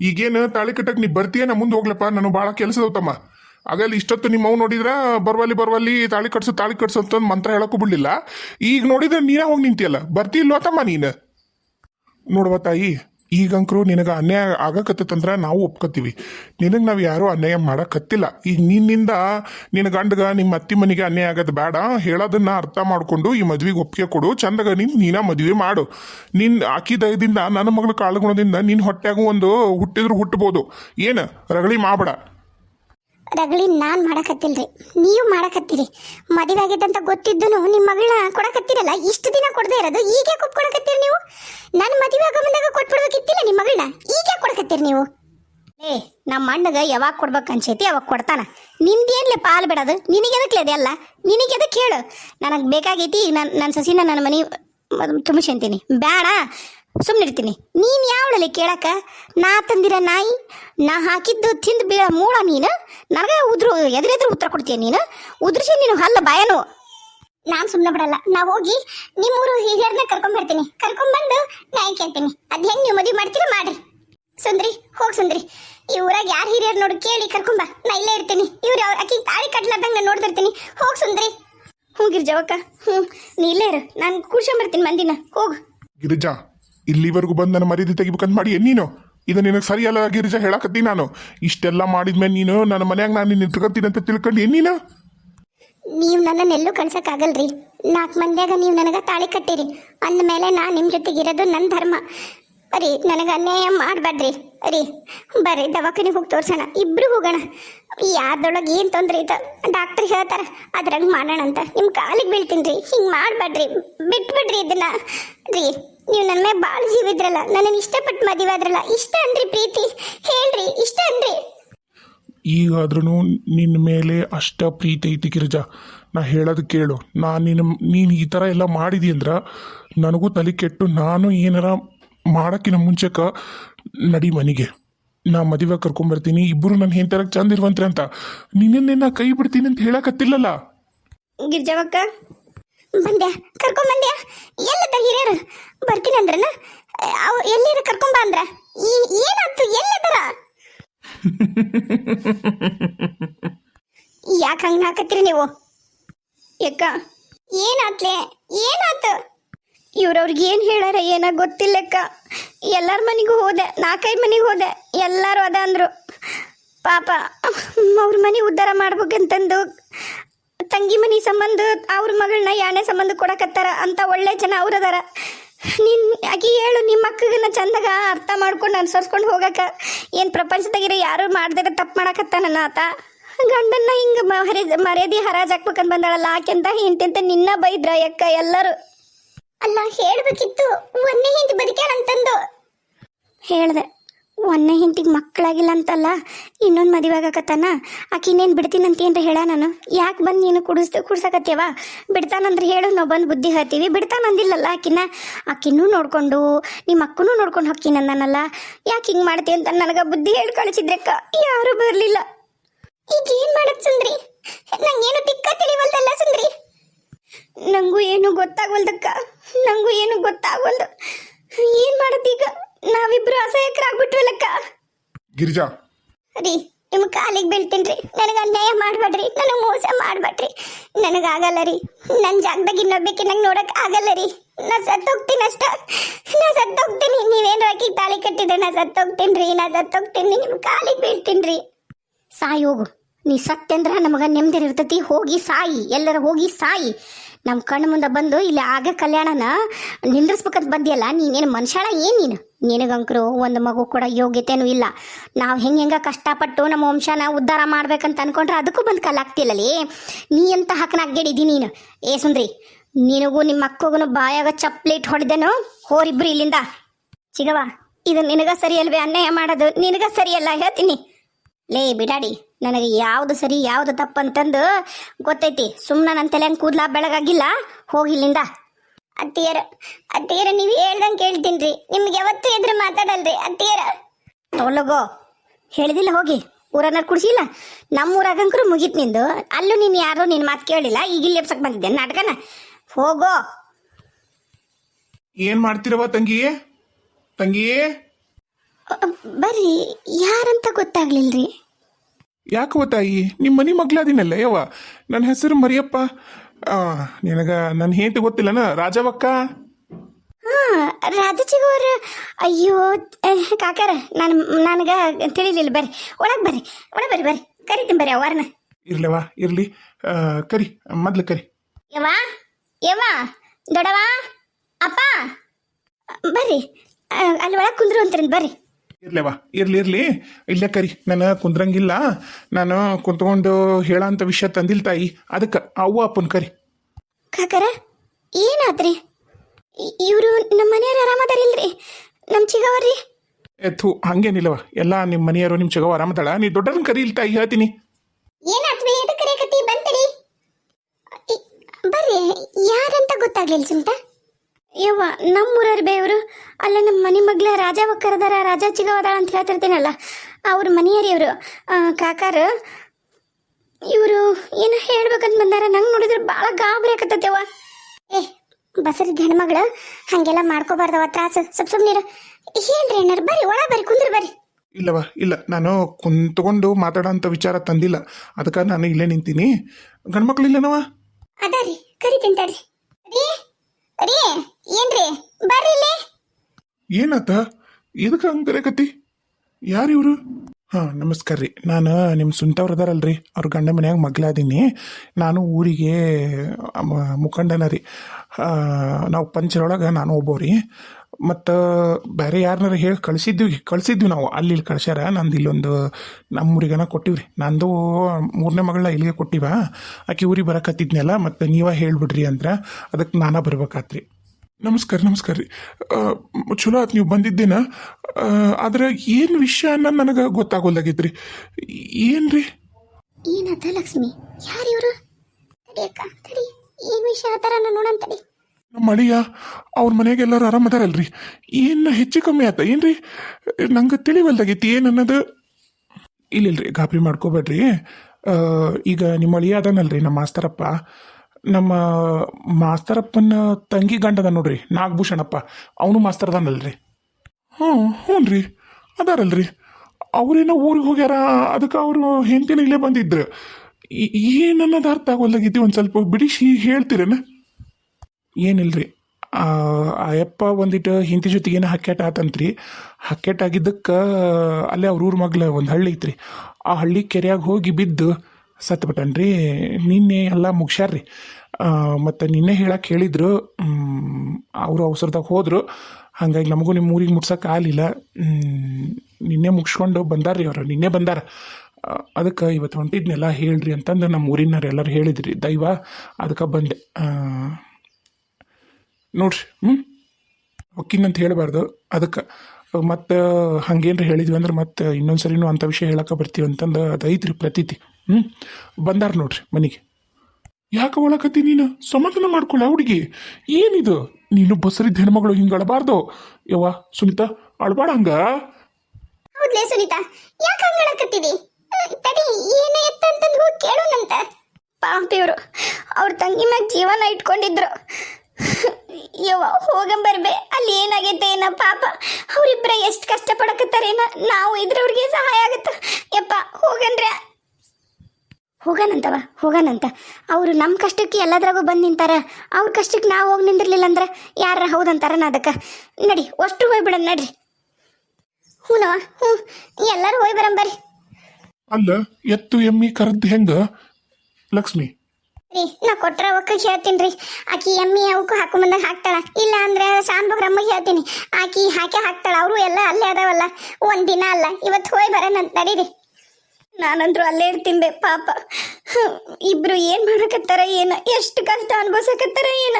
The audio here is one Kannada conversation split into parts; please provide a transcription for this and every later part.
ಈಗೇನು ತಾಳಿ ಕಟ್ಟಕ್ ನೀ ಬರ್ತೀಯ? ನಾ ಮುಂದೆ ಹೋಗ್ಲಪ್ಪ. ನಾನು ಭಾಳ ಕೆಲಸ ತಮ್ಮ. ಆಗಲ್ಲಿ ಇಷ್ಟೊತ್ತು ನಿಮ್ಮ ಅವ್ ನೋಡಿದ್ರ, ಬರ್ವಲ್ಲಿ ಬರ್ವಲ್ಲಿ ತಾಳಿ ಕಟ್ಸು ತಾಳಿ ಕಟ್ಸು ಅಂತ ಮಂತ್ರ ಹೇಳಕ್ಕೂ ಬಿಡ್ಲಿಲ್ಲ. ಈಗ ನೋಡಿದ್ರೆ ನೀನೇ ಹೋಗಿ ನಿಂತಿಯಲ್ಲ. ಬರ್ತಿಲ್ವಾ ತಮ್ಮ ನೀನು? ನೋಡುವ ತಾಯಿ. ಈಗಂಕ್ರು ನಿನಗೆ ಅನ್ಯಾಯ ಆಗಕತ್ತಂದ್ರೆ ನಾವು ಒಪ್ಕೋತೀವಿ ನಿನಗೆ ನಾವು ಯಾರೂ ಅನ್ಯಾಯ ಮಾಡಕತ್ತಿಲ್ಲ. ಈಗ ನಿನ್ನಿಂದ ನಿನ್ನ ಗಂಡಗ ನಿಮ್ಮ ಅತ್ತಿ ಮನೆಗೆ ಅನ್ಯಾಯ ಆಗೋದು ಬೇಡ ಹೇಳೋದನ್ನ ಅರ್ಥ ಮಾಡಿಕೊಂಡು ಈ ಮದ್ವೆಗೆ ಒಪ್ಪಿಗೆ ಕೊಡು. ಚಂದಗ ನಿನ್ ನೀನ ಮದುವೆ ಮಾಡು. ನಿನ್ನ ಆಕಿ ದಯದಿಂದ ನನ್ನ ಮಗಳ ಕಾಳುಗುಣದಿಂದ ನಿನ್ನ ಹೊಟ್ಟೆಗೂ ಒಂದು ಹುಟ್ಟಿದ್ರು ಹುಟ್ಟಬಹುದು ಏನು? ರಗಳಿ ಮಾಡಬೇಡ. ರಗಳಿ, ನಾನು ಮಾಡಕತ್ತಿಲ್ರಿ. ನೀವು ಮಾಡಕತ್ತೀರಿ. ಮದುವೆ ಆಗಿದ್ದಂತ ಗೊತ್ತಿದ್ದು ನಿಮ್ಮ ಮಗಳನ್ನ ಕೊಡಕತ್ತಿರಲ್ಲ. ಇಷ್ಟು ದಿನ ಕೊಡದೇ ಇರೋದು. ಈಗ ಯಾಕೆ ಕೊಡಕತ್ತೀರಿ ನೀವು? ನನ್ನ ಮದುವೆ ಆಗೋ ಬಂದಾಗ ಕೊಟ್ಬಿಡ್ಬೇಕಿತ್ತಿಲ್ಲ ನಿಮ್ಮ ಮಗಳನ್ನ? ಈಗ ಕೊಡಕತ್ತೀರಿ ನೀವು? ಏ ನಮ್ಮ ಅಣ್ಣಗ ಯಾವಾಗ ಕೊಡ್ಬೇಕು ಅನ್ಸೈತಿ ಅವಾಗ ಕೊಡ್ತಾನ. ನಿಂದೇನ್ಲೆ ಪಾಲು ಬಿಡೋದು? ನಿನಗೆ ಎದಕ್ಲೆ ಅದೆಲ್ಲ? ನಿನಗೆ ಎದಕ್ಕೆ ಹೇಳು? ನನಗೆ ಬೇಕಾಗೈತಿ, ನಾನು ನನ್ನ ನನ್ನ ಸಸಿನ ನನ್ನ ಮನೆ ತುಂಬಿಸ್ಕೊಂತೀನಿ ಬೇಡ ಸುಮ್ಮನಿರ್ತೀನಿ ನೀನು ಯಾವಳಲ್ಲಿ ಕೇಳಕ್ಕ? ನಾ ತಂದಿರ ನಾಯಿ, ನಾ ಹಾಕಿದ್ದು ತಿಂದು ಬೀಳ ಮೂಳ ನೀನು? ನನಗೆ ಉದ್ರು, ಎದುರೆದುರು ಉತ್ತರ ಕೊಡ್ತೀಯ ನೀನು? ಉದ್ರಿಸಿ ನೀನು ಹಲ್ಲ ಬಾಯನು. ನಾನು ಸುಮ್ಮನೆ ಬಿಡಲ್ಲ. ನಾ ಹೋಗಿ ನಿಮ್ಮೂರು ಕರ್ಕೊಂಡ್ ಬಂದು ನಾ ಕೇಳ್ತೀನಿ? ಅದ್ ಹೆಂಗ್ ನೀವು ಮದುವೆ ಮಾಡ್ತೀರಿ ಮಾಡ್ರಿ. ಸುಂದ್ರಿ, ಹೋಗ್ ಸುಂದ್ರಿ. ಈ ಊರಾಗ ಯಾರ್ ಹಿರಿಯರ್ ನೋಡಿ ಕೇಳಿ ಕರ್ಕೊಂಬ ನಾ ಇಲ್ಲೇ ಇರ್ತೀನಿ. ಇವ್ರು ಅವ್ರ ಅಕ್ಕಿ ತಾಳಿ ಕಟ್ಲಾರ್ದಂಗ ನಾನು ನೋಡ್ತಿರ್ತೀನಿ. ಹೋಗ್ ಸುಂದ್ರಿ. ಹೋಗಿರ್ ಜವಕ್ಕ ಹ್ಞೂ, ನೀ ಇಲ್ಲೇ ಇರು. ನಾನು ಬರ್ತೀನಿ ಮಂದಿನ. ಹೋಗು. ಗಿರಿಜಾ, ಇಲ್ಲಿವರೆಗೂ ಬಂದು ನನ್ನ ಮರ್ಯಾದೆ ತೆಗಿಬೇಕಂತ ಮಾಡಿ ಏನ್ ನೀನು? ಇದು ನಿನಗೆ ಸರಿಯಲ್ಲ ಗಿರಿಜಾ, ಹೇಳಕತ್ತೀನಿ ನಾನು. ಇಷ್ಟೆಲ್ಲ ಮಾಡಿದ್ಮೇಲೆ ನೀನು ನನ್ನ ಮನ್ಯಾಗ ನಾನು ನಿನ್ನ ತಗೋತೀನಿ ಅಂತ ತಿಳ್ಕೊಂಡು ನೀನು? ನೀವು ನನ್ನನ್ನೆಲ್ಲೂ ಕಳ್ಸೋಕ್ಕಾಗಲ್ರಿ ನಾಲ್ಕು ಮಂದಿಯಾಗ ನೀವು ನನಗೆ ತಾಳಿ ಕಟ್ಟಿರಿ. ಅಂದಮೇಲೆ ನಾ ನಿಮ್ಮ ಜೊತೆಗಿರೋದು ನನ್ನ ಧರ್ಮ. ರೀ ನನಗೆ ಅನ್ಯಾಯ ಮಾಡಬೇಡ್ರಿ ರೀ ಬರ್ರಿ, ದವಾಖಾನೆಗೆ ಹೋಗಿ ತೋರ್ಸೋಣ. ಇಬ್ರು ಹೋಗೋಣ. ಯಾವ್ದೊಳಗೆ ಏನು ತೊಂದರೆ ಇತ್ತು ಡಾಕ್ಟರ್ ಹೇಳ್ತಾರೆ, ಅದ್ರಂಗೆ ಮಾಡೋಣ ಅಂತ. ನಿಮ್ಮ ಕಾಲಿಗೆ ಬೀಳ್ತೀನಿ ರೀ ಹಿಂಗೆ ಮಾಡಬೇಡ್ರಿ ಬಿಟ್ಬಿಡ್ರಿ ಇದನ್ನ. ರೀ, ನೀವು ನನ್ನ ಮೇಲೆ ಭಾಳ ಜೀವಿದ್ರಲ್ಲ ನನ್ನನ್ನು ಇಷ್ಟಪಟ್ಟು ಮದುವೆ ಆದ್ರಲ್ಲ. ಇಷ್ಟ ಅಂದ್ರಿ ಪ್ರೀತಿ. ಹೇಳ್ರಿ, ಇಷ್ಟ ಅನ್ರಿ. ಈಗಾದ್ರೂ ನಿನ್ನ ಮೇಲೆ ಅಷ್ಟ ಪ್ರೀತಿ ಐತಿ ಗಿರಿಜ. ನಾ ಹೇಳೋದು ಕೇಳು. ನಾ ನಿನ್ನ, ನೀನು ಈ ಥರ ಎಲ್ಲ ಮಾಡಿದಿ ಅಂದ್ರೆ ನನಗೂ ತಲೆ ಕೆಟ್ಟು ನಾನು ಏನಾರ ಮಾಡೋಕ್ಕಿಂತ ಮುಂಚೆಕ ನಡಿ ಮನೆಗೆ. ನಾ ಮದುವೆ ಕರ್ಕೊಂಬರ್ತೀನಿ ಇಬ್ಬರು ನನ್ನ ಹೆಂತರಕ್ಕೆ ಚಂದ ಇರುವಂತ್ರಿ ಅಂತ. ನಿನ್ನೆ ನಾ ಕೈ ಬಿಡ್ತೀನಿ ಅಂತ ಹೇಳಕತ್ತಿಲ್ಲಲ್ಲ? ಗಿರ್ಜವಕ್ಕ ಬಂದ್ಯಾ? ಕರ್ಕೊಂಬಂದ್ಯಾ ಎಲ್ಲದ ಹಿರಿಯರು ಬರ್ತೀನಿ ಅಂದ್ರನ? ಅವ್ ಎಲ್ಲಿರ ಬಾ ಅಂದ್ರ? ಏನಾಯ್ತು? ಎಲ್ಲದರ? ಯಾಕೆ ಹಂಗೆ ಹಾಕತ್ತೀರಿ ನೀವು? ಯಾಕ? ಏನಾತ್ಲೆ? ಏನಾತು? ಇವ್ರವ್ರಿಗೆ ಏನು ಹೇಳಾರ ಏನ ಗೊತ್ತಿಲ್ಲಕ್ಕ ಎಲ್ಲರ ಮನೆಗೂ ಹೋದೆ ನಾಲ್ಕೈದು ಮನೆಗೆ ಹೋದೆ, ಎಲ್ಲರೂ ಅದ ಅಂದ್ರು. ಪಾಪ, ಅವ್ರ ಮನೆ ಉದ್ಧಾರ ಮಾಡ್ಬೇಕಂತಂದು ತಂಗಿ ಮನಿ ಸಂಬಂಧ, ಅವ್ರ ಮಗಳನ್ನ ಯಾಣೆ ಸಂಬಂಧ ಕೊಡಕತ್ತಾರ ಅಂತ ಒಳ್ಳೆ ಜನ ಅವ್ರದಾರ ನಿನ್, ಆಕಿ ಹೇಳು ನಿಮ್ಮ ಅಕ್ಕಗನ್ನ ಚಂದಾಗ ಅರ್ಥ ಮಾಡ್ಕೊಂಡು ಅನ್ಸರ್ಸ್ಕೊಂಡು ಹೋಗಕ ಏನು ಪ್ರಪಂಚದಾಗಿರೋ ಯಾರು ಮಾಡ್ದಿರ ತಪ್ಪು ಮಾಡಕತ್ತಾನ ಆತ? ಗಂಡನ್ನ ಹಿಂಗೆ ಮರ್ಯಾದೆ ಮರ್ಯಾದಿ ಹರಾಜ್ ಹಾಕ್ಬೇಕಂತ ಬಂದಾಳಲ್ಲ ಆಕೆಂತ ಹಿಂತಿಂತ ನಿನ್ನ ಬೈದ್ರ ಯಕ್ಕ ಎಲ್ಲರೂ? ಅಲ್ಲ ಹೇಳ್ಬೇಕಿತ್ತು. ಒಂದೇ ಹಿಂದೆ ಬದುಕ್ಯಾಳಂತಂದು. ಹೇಳ್ದೆ. ಒಂದೇ ಹಿಂಟಿಗೆ ಮಕ್ಕಳಾಗಿಲ್ಲ ಅಂತಲ್ಲ, ಇನ್ನೊಂದು ಮದುವೆ ಆಗಕತ್ತಾನ? ಆಕಿನೇನು ಬಿಡ್ತೀನಂತ ಏನ್ರ ಹೇಳ ನಾನು. ಯಾಕೆ ಬಂದು ನೀನು ಕುಡಿಸ್, ಕುಡ್ಸಕತ್ತೇವ? ಬಿಡ್ತಾನಂದ್ರೆ ಹೇಳು, ನಾವು ಬಂದು ಬುದ್ಧಿ ಹೇಳ್ತೀವಿ. ಬಿಡ್ತಾನಂದಿಲ್ಲಲ್ಲ ಆಕಿನ? ಆಕಿನೂ ನೋಡ್ಕೊಂಡು ನಿಮ್ಮ ಅಕ್ಕನೂ ನೋಡ್ಕೊಂಡು ಹೊಕ್ಕಿನ ನಾನಲ್ಲ ಯಾಕೆ ಹಿಂಗೆ ಮಾಡ್ತೀವಿ ಅಂತ ನನಗೆ ಬುದ್ಧಿ ಹೇಳಿ ಕಳಿಸಿದ್ರಕ್ಕ? ಯಾರೂ ಬರಲಿಲ್ಲ. ಈಗ ಏನು ಮಾಡಕ್ ಸುಂದ್ರಿ? ನಂಗೇನು ತಿಕ್ಕ ತಿಳಿವಲ್ದಲ್ಲ ಸುಂದ್ರಿ? ನಂಗೂ ಏನು ಗೊತ್ತಾಗವಲ್ದಕ್ಕ? ನಂಗೂ ಏನು ಗೊತ್ತಾಗವಲ್ದು? ಏನು ಮಾಡತ್ತೀಗ ನಾವಿಬ್ರು ಅಸಹಾಯಕರಾಗ್ಬಿಟ್ವಲ್ಲಕ್ಕ ಗಿರಿಜಾ. ರೀ ನಿಮ್ಮ ಕಾಲಿಗೆ ಬೀಳ್ತೀನಿ ನನಗೆ ಅನ್ಯಾಯ ಮಾಡಬೇಡ್ರಿ. ನನಗೆ ಮೋಸ ಮಾಡಬೇಡ್ರಿ. ನನಗಾಗಲ್ಲ ರೀ. ನನ್ನ ಜಾಗದಾಗ ಇನ್ನೊಬ್ಬಕ್ಕೆ ನಂಗೆ ನೋಡಕ್ಕೆ ಆಗಲ್ಲ ರೀ. ನಾ ಸತ್ತೋಗ್ತೀನಿ ಅಷ್ಟ. ನಾ ಸತ್ತೋಗ್ತೀನಿ ನೀವೇನು ಹಾಕಿ ತಾಳಿ ಕಟ್ಟಿದ್ರೆ ನಾ ಸತ್ತೋಗ್ತೀನಿ ರೀ. ನಾ ಸತ್ತೋಗ್ತೀನಿ ನಿಮ್ಮ ಕಾಲಿಗೆ ಬೀಳ್ತೀನಿ ರೀ. ಸಾಯಿ ಹೋಗು. ನೀ ಸತ್ಯಂದ್ರ ನಮಗ ನೆಮ್ಮದಿ ಇರ್ತೈತಿ. ಹೋಗಿ ಸಾಯಿ. ಎಲ್ಲರ ಹೋಗಿ ಸಾಯಿ. ನಮ್ಮ ಕಣ್ಣು ಮುಂದೆ ಬಂದು ಇಲ್ಲಿ ಆಗ ಕಲ್ಯಾಣನ ನಿಂದ್ರಿಸ್ಬೇಕಂತ ಬಂದಿಯಲ್ಲ ನೀನೇನು ಮನುಷ್ಯಳ ಏನು ನೀನು? ನಿನಗಂಕರು ಒಂದು ಮಗು ಕೂಡ ಯೋಗ್ಯತೆನೂ ಇಲ್ಲ. ನಾವು ಹೆಂಗೆ ಹೆಂಗೆ ಕಷ್ಟಪಟ್ಟು ನಮ್ಮ ವಂಶನ ಉದ್ಧಾರ ಮಾಡ್ಬೇಕಂತ ಅನ್ಕೊಂಡ್ರೆ ಅದಕ್ಕೂ ಬಂದು ಕಲ್ಲಾಗ್ತಿಲ್ಲಲಿ ನೀ ಅಂತ ಹಾಕನಾಗ್ಗೇಡಿದಿ ನೀನು? ಏ ಸುಂದ್ರಿ, ನಿನಗೂ ನಿಮ್ಮ ಅಕ್ಕಗೂ ಬಾಯಾಗ ಚಪ್ಲೇಟ್ ಹೊಡೆದೇನು? ಹೋರಿಬ್ರು ಇಲ್ಲಿಂದ. ಚಿಗವ ಇದು ನಿನಗ ಸರಿಯಲ್ವೇ ಅನ್ಯಾಯ ಮಾಡೋದು? ನಿನಗ ಸರಿಯಲ್ಲ ಹೇಳ್ತೀನಿ. ಲೇ ಬಿಡಾಡಿ, ನನಗೆ ಯಾವುದು ಸರಿ ಯಾವುದು ತಪ್ಪಂತಂದು ಗೊತ್ತೈತಿ. ಸುಮ್ಮನೆ ನನ್ನ ತಲೆ ಕೂದ್ಲಾ ಬೆಳಗಾಗಿಲ್ಲ. ಹೋಗಿ ಇಲ್ಲಿಂದ. ಅತ್ತಿಯರ ಅತ್ತಿಯರ ನೀವು ಹೇಳ್ದಂಗೆ ಕೇಳ್ತೀನಿ ರೀ. ನಿಮ್ಗೆ ಯಾವತ್ತೂ ಎದುರು ಮಾತಾಡಲ್ರಿ ಅತ್ತಿಯರ. ತೊಲಗೋ ಹೇಳಿದಿಲ್ಲ ಹೋಗಿ. ಊರನ್ನ ಕುಡಿಸಿಲ್ಲ. ನಮ್ಮ ಊರಾಗಂಕರು ಮುಗಿತ್ ನಿಂದು. ಅಲ್ಲೂ ನೀನು ಯಾರು ನಿನ್ನ ಮಾತು ಕೇಳಿಲ್ಲ. ಈಗ ಇಲ್ಲಿ ಎಪ್ಸಕ್ ಬಂದಿದ್ದೆ ನಾಟಕನ? ಹೋಗೋ. ಏನ್ ಮಾಡ್ತಿರವ ತಂಗಿ? ತಂಗಿ? ಬರ್ರಿ. ಯಾರಂತ ಗೊತ್ತಾಗ್ಲಿಲ್ರಿ? ಯಾಕೋ ತಾಯಿ ನಿಮ್ಮ ಮನೆ ಮಗ್ಲಾದಿನಲ್ಲ ಯವ್ವ. ನನ್ನ ಹೆಸರು ಮರಿಯಪ್ಪ. ಆ, ನಿನಗ ನನ್ನ ಹೆಂಡತಿ ಗೊತ್ತಿಲ್ಲನ? ರಾಜವಕ್ಕ? ಹಾ ರಾಜಚಿಗೋರ್. ಅಯ್ಯೋ ಅಹ್, ಕಾಕಾರ ನಾನು ನನಗೆ ತಿಳಿಲಿಲ್ಲ ಬರ್ರಿ. ಒಳಗೆ ಬರ್ರಿ ಒಳಗೆ ಬರ್ರಿ ಬರ್ರಿ. ಕರಿತೀನಿ ಬರ್ರಿ ಅವ್ವಾರನ್ನ ಇರ್ಲವ ಇರ್ಲಿ. ಆ, ಕರಿ ಮೊದ್ಲು ಕರಿ. ಯವಾ ಯವಾ ದೊಡವಾ ಅಪ್ಪ. ಬರ್ರಿ. ಅಹ್, ಅಲ್ಲಿ ಒಳಗೆ ಕುಂದ್ರು ಅಂತಾರಂತ ಬರ್ರಿ. ಇರ್ಲೇವ ಇರ್ಲಿ ಇರ್ಲಿ. ಇಲ್ಲೇ ಕರಿ. ನನ್ನ ಕುಂದ್ರಂಗಿಲ್ಲ. ನಾನು ಕುಂತ್ಕೊಂಡು ಹೇಳಂತ ವಿಷಯ ತಂದಿಲ್ಲ ತಾಯಿ. ಅದಕ್ಕೆ ಅವ್ವ ಅಪ್ಪನ ಕರಿ. ಕಾಕರ ಏನಾದ್ರಿ? ಇವರು ನಮ್ಮ ಮನೆಯವ್ರು ಆರಾಮದಾರಿಲ್ರಿ? ನಮ್ಮ ಚಿಗವರ್ರಿ ಎತ್ತು ಹಂಗೇನಿಲ್ಲವ. ಎಲ್ಲ ನಿಮ್ಮ ಮನೆಯವರು ನಿಮ್ಮ ಚಿಗವ ಆರಾಮದಾಳ? ನೀ ದೊಡ್ಡದನ್ನ ಕರಿ ಇಲ್ಲ ತಾಯಿ ಹೇಳ್ತೀನಿ. ಏನಾತ್ವಿ ಎದಕ್ಕೆ ಕರೆಯಕತ್ತಿ ಬಂತಡಿ ಬರ್ರಿ. ಯಾರಂತ ಗೊತ್ತಾಗ್ಲಿಲ್ಲ ಸುಂಟ ಯವ್ವ ನಮ್ಮೂರ ಬೇವರು ಅಲ್ಲ ನಮ್ಮ ಮನೆ ಮಗ್ಲ ರಾಜ ಒಕ್ಕರದಾರ ರಾಜ ಚಿಗವದಾಳ ಅಂತ ಹೇಳ್ತಿರ್ತೀನಲ್ಲ ಅವ್ರ ಮನೆಯರಿ ಇವರು. ಕಾಕಾರ ಇವರು ಏನೋ ಹೇಳ್ಬೇಕಂತ ಬಂದಾರ ನಂಗೆ ನೋಡಿದ್ರೆ ಭಾಳ ಗಾಬರಿ ಆಕತ್ತವ ಏ ಬಸರಿದ್ದ ಹೆಣ್ಮಗಳು ಹಂಗೆಲ್ಲ ಮಾಡ್ಕೋಬಾರ್ದವ ತ್ರಾಸು. ಸ್ವಲ್ಪ ನೀರು ಹೇಳ್ರಿ ಏನಾರು ಬರ್ರಿ ಒಳ ಬರ್ರಿ ಕುಂದ್ರ ಬರ್ರಿ. ಇಲ್ಲವ ಇಲ್ಲ ನಾನು ಕುಂತ್ಕೊಂಡು ಮಾತಾಡೋಂಥ ವಿಚಾರ ತಂದಿಲ್ಲ. ಅದಕ್ಕ ನಾನು ಇಲ್ಲೇ ನಿಂತೀನಿ. ಗಂಡ್ಮಕ್ಳು ಇಲ್ಲನವ ಅದಾರಿ ಕರಿ ತಡ್ರಿ ರೀ ರೀ. ಏನ್ರಿ? ಬರ್ರಿ ಇಲ್ಲಿ. ಏನಾತ? ಎದಕ್ಕೆ ಹಂಗೆ ಕರೆಕತ್ತಿ? ಯಾರು ಇವರು? ಹಾಂ, ನಮಸ್ಕಾರ ರೀ. ನಾನು ನಿಮ್ಮ ಸುಂಟವ್ರು ಅದಾರಲ್ರಿ ಅವ್ರ ಗಂಡ ಮನ್ಯಾಗ ಮಗ್ಲಾದೀನಿ ನಾನು ಊರಿಗೆ ಮುಖಂಡನ ರೀ. ನಾವು ಪಂಚರೊಳಗೆ ನಾನು ಒಬ್ಬವ್ರಿ. ಮತ್ತು ಬೇರೆ ಯಾರನ್ನಾರ ಹೇಳಿ ಕಳಿಸಿದ್ವಿ ಕಳಿಸಿದ್ವಿ ನಾವು. ಅಲ್ಲಿ ಇಲ್ಲಿ ಕಳ್ಸ್ಯಾರ. ನಂದು ಇಲ್ಲೊಂದು ನಮ್ಮೂರಿಗನ ಕೊಟ್ಟಿವ್ರಿ. ನಂದು ಮೂರನೇ ಮಗಳ ಇಲ್ಲಿಗೆ ಕೊಟ್ಟಿವ. ಆಕೆ ಊರಿಗೆ ಬರಕತ್ತಿದ್ನಲ್ಲ, ಮತ್ತು ನೀವೇ ಹೇಳಿಬಿಡ್ರಿ ಅಂದ್ರೆ ಅದಕ್ಕೆ ನಾನೇ ಬರ್ಬೇಕಾತ್ರಿ. ನಮಸ್ಕಾರ ನಮಸ್ಕಾರ ರೀ. ಚಲೋ ಆತ್ ನೀವು ಬಂದಿದ್ದೇನ? ಆದ್ರೆ ಏನು ವಿಷಯ ಅನ್ನೋದು ನನಗೆ ಗೊತ್ತಾಗೋಲ್ದಾಗೈತ್ರಿ ಏನ್ರಿ ಏನಂತ ಲಕ್ಷ್ಮಿ? ಯಾರು ಇವರು? ತಡಿ ಅಕ್ಕ ತಡಿ. ಏನ್ ವಿಷಯ ಆತರ ನೋಡೋಣ ತಡಿ. ನಮ್ಮ ಅಳಿಯ ಅವ್ರ ಮನೆಗೆ ಎಲ್ಲರೂ ಆರಾಮದಾರಲ್ರಿ ಏನು ಹೆಚ್ಚು ಕಮ್ಮಿ ಆತ? ಏನ್ರಿ ನಂಗೆ ತಿಳಿವಲ್ದಾಗೈತಿ ಏನು ಅನ್ನೋದು? ಇಲ್ಲಿಲ್ರಿ ಗಾಬರಿ ಮಾಡ್ಕೋಬೇಡ್ರಿ. ಈಗ ನಿಮ್ಮ ಅಳಿಯ ಅದಾನಲ್ರಿ ನಮ್ಮ ಮಾಸ್ತರಪ್ಪ. ನಮ್ಮ ಮಾಸ್ತರಪ್ಪನ ತಂಗಿ ಗಂಡದ ನೋಡ್ರಿ, ನಾಗಭೂಷಣಪ್ಪ. ಅವನು ಮಾಸ್ತರ್ ಅದಾನಲ್ರಿ ಹ್ಞೂ ಹ್ಞೂ ರೀ ಅದಾರಲ್ರಿ. ಅವ್ರೇನೋ ಊರಿಗೆ ಹೋಗ್ಯಾರ, ಅದಕ್ಕೆ ಅವರು ಹೆಂಡತಿನ ಇಲ್ಲೇ ಬಂದಿದ್ರು. ಏನನ್ನೋದು ಅರ್ಥ ಆಗೋಲ್ಲಾಗಿದ್ದು ಒಂದು ಸ್ವಲ್ಪ ಬಿಡಿಸಿ ಹೇಳ್ತೀರೇನ? ಏನಿಲ್ರಿ. ಅಯ್ಯಪ್ಪ ಒಂದಿಟ್ಟು ಹಿಂದಿ ಜೊತೆಗೆ ಏನೋ ಹಕ್ಕೆಟ್ ಆತಂತ್ರಿ. ಹಕ್ಕೆಟ್ ಆಗಿದ್ದಕ್ಕೆ ಅಲ್ಲೇ ಅವ್ರ ಊರ ಮಗ್ಲ ಒಂದು ಹಳ್ಳಿ ಐತ್ರಿ. ಆ ಹಳ್ಳಿ ಕೆರೆಯಾಗ ಹೋಗಿ ಬಿದ್ದು ಸತ್ಬಿಟ್ಟನ್ರಿ ನಿನ್ನೆ ಎಲ್ಲ ಮುಗ್ಸ್ಯಾರ್ರಿ. ಮತ್ತು ನಿನ್ನೆ ಹೇಳಕ್ಕೆ ಹೇಳಿದ್ರು ಅವರು ಅವಸರದಾಗ ಹೋದರು. ಹಾಗಾಗಿ ನಮಗೂ ನಿಮ್ಮ ಊರಿಗೆ ಮುಟ್ಸೋಕೆ ಆಗಲಿಲ್ಲ. ನಿನ್ನೆ ಮುಗಿಸ್ಕೊಂಡು ಬಂದಾರ್ರಿ ಅವರು, ನಿನ್ನೆ ಬಂದಾರ. ಅದಕ್ಕೆ ಇವತ್ತು ಹೊಂಟಿದ್ನೆಲ್ಲ ಹೇಳ್ರಿ ಅಂತಂದು ನಮ್ಮ ಊರಿನವ್ರು ಎಲ್ಲರೂ ಹೇಳಿದ್ರಿ. ದೈವ ಅದಕ್ಕೆ ಬಂದೆ. ನೋಡ್ರಿ ಹ್ಞೂ ಹೊಕ್ಕಿನಂತ ಹೇಳಬಾರ್ದು. ಅದಕ್ಕೆ, ಮತ್ತು ಹಂಗೇನು ಹೇಳಿದ್ವಿ ಅಂದ್ರೆ ಮತ್ತೆ ಇನ್ನೊಂದು ಸರಿನೂ ಅಂಥ ವಿಷಯ ಹೇಳಕ್ಕೆ ಬರ್ತೀವಿ ಅಂತಂದು ಅದು ಐತ್ರಿ ಪ್ರತೀತಿ. ಹ್ಞೂ ಬಂದಾರ ನೋಡ್ರಿ, ಮನೆಗೆ. ಯಾಕೆ ಒಳಕತ್ತಿ ನೀನು? ಸಮಾಧಾನ ಮಾಡ್ಕೊಳ ಹುಡುಗಿ. ಏನಿದು? ನೀನು ಬಸರಿದ್ದ ಹೆಣ್ಮಗಳು ಹಿಂಗೆ ಅಳಬಾರ್ದು. ಯವ್ವ, ಸುನಿತಾ, ಅಳಬಾಡ ಹಂಗ. ಹೌದ್ಲೇ ಯಾಕೆ ಹಂಗಳಕತ್ತಿದಿ ತಡಿ, ಏನ ಹೋಗಿ ಕೇಳೋಣಂತ ಪಾಪ ಇವರು ಅವ್ರ ತಂಗಿ ಮ್ಯಾಗ ಜೀವನ ಇಟ್ಕೊಂಡಿದ್ರು. ಯವ್ವ ಹೋಗಂಬರ್ಬೆ ಅಲ್ಲಿ ಏನಾಗೈತೆ ಏನ ಪಾಪ? ಅವ್ರಿಬ್ರ ಎಷ್ಟು ಕಷ್ಟಪಡಕತ್ತಾರೇನ? ನಾವು ಇದ್ರವ್ರಿಗೆ ಸಹಾಯ ಆಗತ್ತ? ಯಪ್ಪ ಹೋಗನ್ರೆ ಹೋಗನಂತವ ಹೋಗನಂತ. ಅವರು ನಮ್ಮ ಕಷ್ಟಕ್ಕೆ ಎಲ್ಲದ್ರಾಗೂ ಬಂದು ನಿಂತಾರ. ಅವ್ರ ಕಷ್ಟಕ್ಕೆ ನಾವು ಹೋಗಿ ನಿಂದಿರ್ಲಿಲ್ಲ ಅಂದ್ರೆ ಯಾರ ನಾ ಅದಕ್ಕೆ. ನಡಿ ಅಷ್ಟು ಹೋಗ್ಬಿಡೋಣ ನಡ್ರಿ. ಹ್ಞೂನವ ಹ್ಞೂ ಎಲ್ಲರೂ ಹೋಗಿ ಬರ್ರಿ. ಅಲ್ಲ ಎತ್ತು ಎಮ್ಮಿ ಕರದ್ದು ಹೆಂಗ? ಲಕ್ಷ್ಮಿ. ರೀ ನಾ ಕೊಟ್ರ ಅವಕ್ಕ ಹೇಳ್ತೀನಿ ರೀ. ಆಕಿ ಎಮ್ಮಿ ಅವಕ್ಕೂ ಹಾಕೊಂಬಂದಾಗ ಹಾಕ್ತಾಳ. ಇಲ್ಲ ಅಂದ್ರೆ ಶಾನ್ಭೋಗ್ರ ಅಮ್ಮಗೆ ಹೇಳ್ತೀನಿ. ಆಕಿ ಹಾಕಿ ಹಾಕ್ತಾಳ. ಅವರು ಎಲ್ಲ ಅಲ್ಲೇ ಅದಾವಲ್ಲ. ಒಂದಿನ ದಿನ ಅಲ್ಲ ಇವತ್ತು ಹೋಗಿ ಬರೋಣ ನಡೀರಿ. ನಾನಂದ್ರು ಅಲ್ಲೇ ಇರ್ತೀನಿ ಪಾಪ. ಇಬ್ರು ಏನ್ ಮಾಡಕತ್ತಾರ ಏನ? ಎಷ್ಟು ಕಷ್ಟ ಅನ್ಭವಿಸಕತ್ತಾರ ಏನ?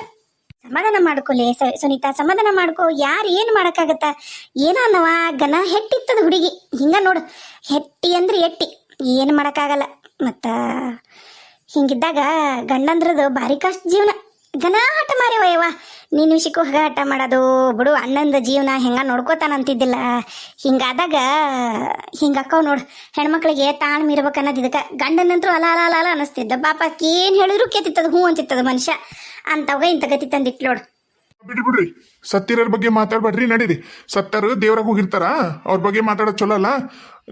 ಸಮಾಧಾನ ಮಾಡ್ಕೊಲೆ ಸುನೀತಾ, ಸಮಾಧಾನ ಮಾಡ್ಕೊ. ಯಾರು ಏನು ಮಾಡಕ್ಕಾಗತ್ತ? ಏನವ ಗನ ಹೆಟ್ಟಿತ್ತದ ಹುಡುಗಿ. ಹಿಂಗ ನೋಡು. ಹೆಟ್ಟಿ ಅಂದ್ರೆ ಎಟ್ಟಿ. ಏನು ಮಾಡಕ್ಕಾಗಲ್ಲ. ಮತ್ತ ಹಿಂಗಿದ್ದಾಗ ಗಂಡಂದ್ರದು ಭಾರಿ ಕಷ್ಟ ಜೀವನ. ಗನ ಹಠ ಮಾರ್ಯವ ಯವ್ವ. ನೀನು ಶಿಕ್ಕು ಹಗ ಹಠ ಮಾಡೋದು. ಬಿಡು ಅಣ್ಣಂದ ಜೀವನ ಹೆಂಗ ನೋಡ್ಕೋತಾನಂತಿದ್ದಿಲ್ಲ ಹಿಂಗಾದಾಗ ಹಿಂಗಕ್ಕವ್ ನೋಡು ಹೆಣ್ಮಕ್ಳಿಗೆ ತಾಳ್ಮೆ ಇರ್ಬೇಕು ಅನ್ನೋದು ಇದಕ್ಕೆ ಗಂಡನಂತರೂ ಅಲ ಅಲ ಅಲ ಅಲ ಅನಿಸ್ತಿದ್ದ ಪಾಪ ಏನು ಹೇಳಿದ್ರು ಕೇತಿತ್ತದ ಹ್ಞೂ ಅಂತಿತ್ತದ ಮನುಷ್ಯ. ಅಂತವಾಗ ಇಂಥ ಗತಿ ತಂದಿತ್ತು ನೋಡು. ಬಿಡ್ರಿ ಬಿಡ್ರಿ ಸತ್ತಿರೋರ ಬಗ್ಗೆ ಮಾತಾಡ್ಬೇಡ್ರಿ ನಡೀರಿ. ಸತ್ತರು ದೇವ್ರಾಗ ಹೋಗಿರ್ತಾರ ಅವ್ರ ಬಗ್ಗೆ ಮಾತಾಡೋದು ಚಲೋ ಅಲ್ಲ.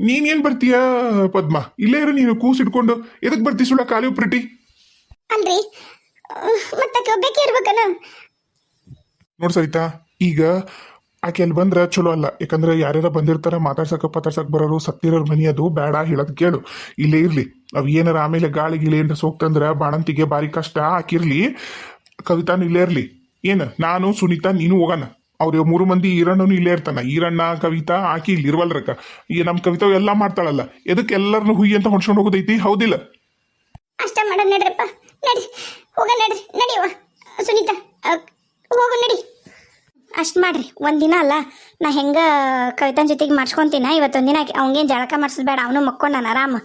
ನೀನೇನ್ ಬರ್ತೀಯ ಪದ್ಮ? ಇಲ್ಲೇ ಇರು ನೀನು ಕೂಸ್ ಇಟ್ಕೊಂಡು. ಎದಕ್ ಬರ್ತಿ ಕಾಲಿ ಖಾಲಿ ಉಪ್ರಿಟಿ ಅಲ್ರಿ. ಮತ್ತೆ ಒಬ್ಬಕ್ಕೆ ಇರ್ಬೇಕನ? ನೋಡ್ ಸರಿತಾ ಈಗ ಆಕೆ ಅಲ್ಲಿ ಬಂದ್ರೆ ಚಲೋ ಅಲ್ಲ. ಯಾಕಂದ್ರೆ ಯಾರ್ಯಾರ ಬಂದಿರ್ತಾರ, ಮಾತಾಡ್ಸಕ, ಪತಾಡ್ಸಕ್ ಬರೋರು ಸತ್ತಿರೋರ್ ಮನಿ ಅದು ಬೇಡ ಹೇಳದ್ ಕೇಳು. ಇಲ್ಲೇ ಇರ್ಲಿ. ಅವ್ ಏನಾರ ಆಮೇಲೆ ಗಾಳಿ ಗಿಳಿ ಏನ್ರ ಸೋಕ್ತಂದ್ರ ಬಾಣಂತಿಗೆ ಬಾರಿ ಕಷ್ಟ ಹಾಕಿರ್ಲಿ. ಕವಿತಾನು ಇಲ್ಲೇ ಇರ್ಲಿ. ಏನು? ನಾನು, ಸುನೀತಾ, ನೀನು ಹೋಗೋಣ. ಅವ್ರ ಮೂರು ಮಂದಿ ಈರಣ್ಣನು ಇಲ್ಲೇ ಇರ್ತಾನ. ಈರಣ್ಣ, ಕವಿತಾ, ಆಕಿ ಇಲ್ಲಿ ಇರ್ವಲ್ರಕ್ಕ. ಈಗ ನಮ್ ಕವಿತಾ ಎಲ್ಲ ಮಾಡ್ತಾಳಲ್ಲ. ಎದಕ್ಕೆ ಎಲ್ಲರನ್ನು ಹುಯಿ ಅಂತ ಹೊಡ್ಸ್ಕೊಂಡು ಹೋಗೋದೈತಿ? ಹೌದಿಲ್ಲ. ಅಷ್ಟೇ ಮಾಡ ನಡ್ರಪ್ಪ. ನಡಿ. ಹೋಗ ನಡ್ರಿ. ನಡಿಯವ ಸುನೀತಾ ಹೋಗು ನಡಿ. ಅಷ್ಟು ಮಾಡ್ರಿ. ಒಂದಿನ ಅಲ್ಲ, ನಾ ಹೆಂಗ ಕವಿತನ ಜೊತೆಗೆ ಮಾಡ್ಸ್ಕೊಂತೀನ? ಇವತ್ತೊಂದಿನ ಅವಂಗೇನು ಜಳಕ ಮಾಡಿಸೋದು ಅವನು ನಾನು ಆರಾಮ.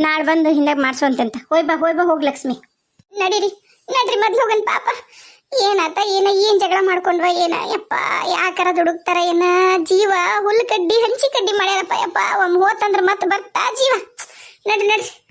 ನಾಳೆ ಬಂದು ಹಿಂದಾಗ ಮಾಡ್ಸೋಂತಂತ ಹೋಯ್ ಬಾ ಹೋಯ್ ಬಾ, ಹೋಗ್ ಲಕ್ಷ್ಮಿ. ನಡೀರಿ. ನಡ್ರಿ, ಮೊದ್ಲು ಹೋಗನ್ ಪಾಪ. ಏನಾತ, ಏನ, ಏನ್ ಜಗಳ ಮಾಡ್ಕೊಂಡ್ವ, ಏನ, ಯಪ್ಪ ಯಾಕಾರ ದುಡುಕ್ತಾರ, ಏನ? ಜೀವ, ಹುಲ್ಲು ಕಡ್ಡಿ, ಹಂಚಿ ಕಡ್ಡಿ ಮಾಡ್ಯಾರಪ್ಪ, ಯಪ್ಪ. ಒಮ್ಮೆ ಹೋತಂದ್ರ ಮತ್ತೆ ಬರ್ತಾ ಜೀವ. ನಡ್ರಿ ನಡ್ರಿ.